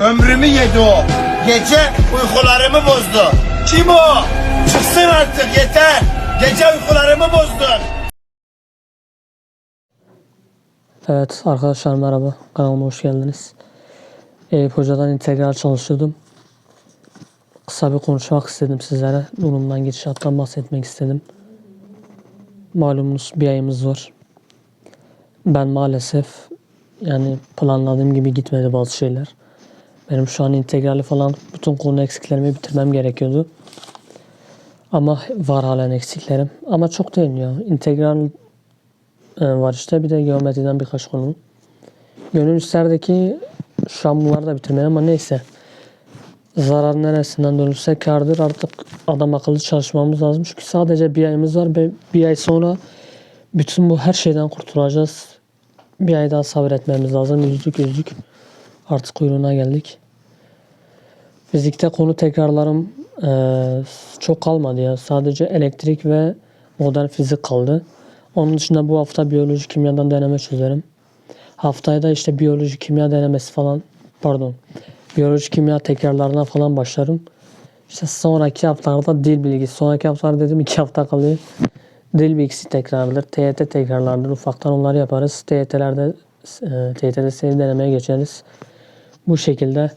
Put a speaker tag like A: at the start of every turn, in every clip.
A: Ömrümü yedi o. Gece uykularımı bozdu. Kim o? Çıksın artık yeter. Gece uykularımı bozdun.
B: Evet arkadaşlar merhaba. Kanalıma hoş geldiniz. Eyüp Hoca'dan integral çalışıyordum. Kısa bir konuşmak istedim sizlere. Durumdan gidişattan bahsetmek istedim. Malumunuz bir ayımız var. Ben maalesef yani planladığım gibi gitmedi bazı şeyler. Benim şu an integrali falan bütün konu eksiklerimi bitirmem gerekiyordu. Ama var halen eksiklerim. Ama çok değil ya. İntegral e, var işte. Bir de geometriden birkaç konu. Gönül isterdi ki şu an bunları da bitirmeyi ama neyse. Zarar neresinden dönülse kardır. Artık adam akıllı çalışmamız lazım. Çünkü sadece bir ayımız var bir ay sonra bütün bu her şeyden kurtulacağız. Bir ay daha sabretmemiz lazım. Yüzlük yüzlük. Artık kuyruğuna geldik. Fizikte konu tekrarlarım eee, çok kalmadı ya. Sadece elektrik ve modern fizik kaldı. Onun dışında bu hafta biyoloji kimyadan deneme çözerim. Haftaya da işte biyoloji kimya denemesi falan pardon. Biyoloji kimya tekrarlarına falan başlarım. İşte sonraki haftalarda dil bilgisi. Sonraki haftalar dedim iki hafta kalıyor. Dil bilgisi tekrardır. TYT tekrarlardır. Ufaktan onları yaparız. TYT'lerde e, TYT'de seri denemeye geçeriz. Bu şekilde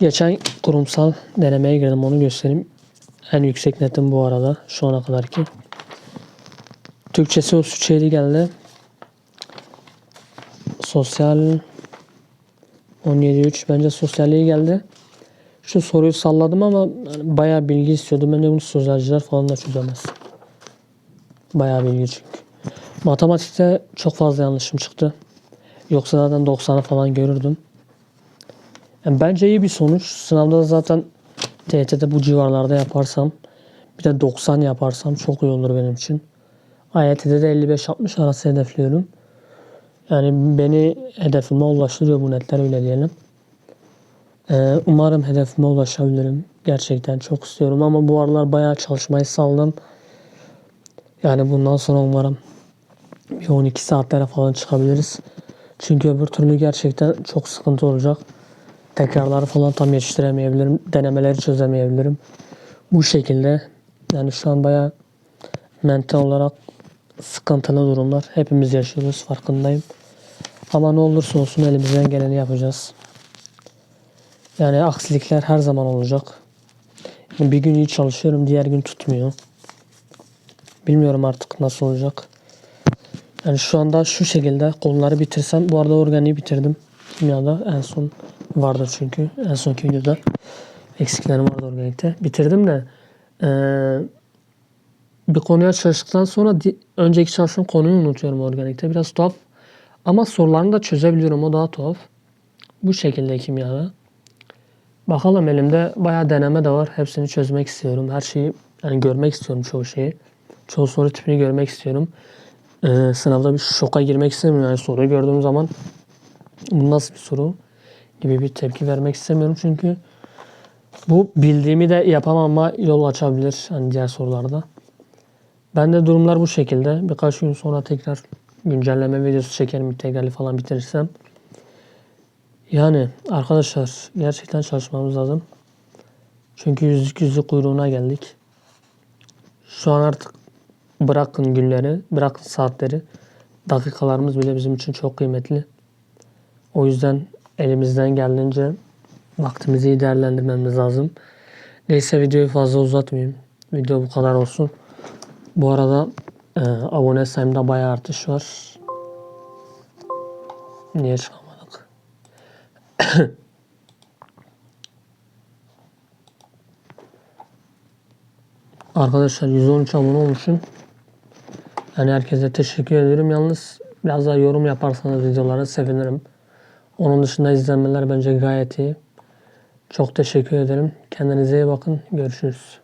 B: geçen kurumsal denemeye girdim. Onu göstereyim. En yüksek netim bu arada. Şu ana kadar ki. Türkçesi 33 geldi. Sosyal 17.3 bence sosyal iyi geldi. Şu soruyu salladım ama bayağı bilgi istiyordum. Bence bunu sözlerciler falan da çözemez. Bayağı bilgi çünkü. Matematikte çok fazla yanlışım çıktı. Yoksa zaten 90'ı falan görürdüm. Yani bence iyi bir sonuç. Sınavda da zaten TYT'de bu civarlarda yaparsam bir de 90 yaparsam çok iyi olur benim için. AYT'de de 55-60 arası hedefliyorum. Yani beni hedefime ulaştırıyor bu netler öyle diyelim. Ee, umarım hedefime ulaşabilirim. Gerçekten çok istiyorum ama bu aralar bayağı çalışmayı saldım. Yani bundan sonra umarım bir 12 saatlere falan çıkabiliriz. Çünkü öbür türlü gerçekten çok sıkıntı olacak. Tekrarları falan tam yetiştiremeyebilirim. Denemeleri çözemeyebilirim. Bu şekilde yani şu an bayağı mental olarak sıkıntılı durumlar. Hepimiz yaşıyoruz farkındayım. Ama ne olursa olsun elimizden geleni yapacağız. Yani aksilikler her zaman olacak. Bir gün iyi çalışıyorum, diğer gün tutmuyor. Bilmiyorum artık nasıl olacak. Yani şu anda şu şekilde konuları bitirsem, bu arada organiği bitirdim. Kimyada en son vardı çünkü. En sonki videoda eksiklerim vardı organikte. Bitirdim de eee bir konuya çalıştıktan sonra di- önceki çalıştığım konuyu unutuyorum organikte. Biraz tuhaf. Ama sorularını da çözebiliyorum. O daha tuhaf. Bu şekilde kimyada. Bakalım elimde bayağı deneme de var. Hepsini çözmek istiyorum. Her şeyi yani görmek istiyorum çoğu şeyi. Çoğu soru tipini görmek istiyorum. Ee, sınavda bir şoka girmek istemiyorum. Yani soruyu gördüğüm zaman bu nasıl bir soru gibi bir tepki vermek istemiyorum. Çünkü bu bildiğimi de yapamama yol açabilir hani diğer sorularda. Ben de durumlar bu şekilde. Birkaç gün sonra tekrar güncelleme videosu çekerim integrali falan bitirirsem. Yani arkadaşlar gerçekten çalışmamız lazım. Çünkü yüzlük yüzlük kuyruğuna geldik. Şu an artık bırakın günleri, bırakın saatleri. Dakikalarımız bile bizim için çok kıymetli. O yüzden elimizden geldiğince vaktimizi iyi değerlendirmemiz lazım. Neyse videoyu fazla uzatmayayım. Video bu kadar olsun. Bu arada e, abone sayımda bayağı artış var. Niye çıkamadık? Arkadaşlar 113 abone olmuşum. Yani herkese teşekkür ederim. Yalnız biraz daha yorum yaparsanız videolara sevinirim. Onun dışında izlenmeler bence gayet iyi. Çok teşekkür ederim. Kendinize iyi bakın. Görüşürüz.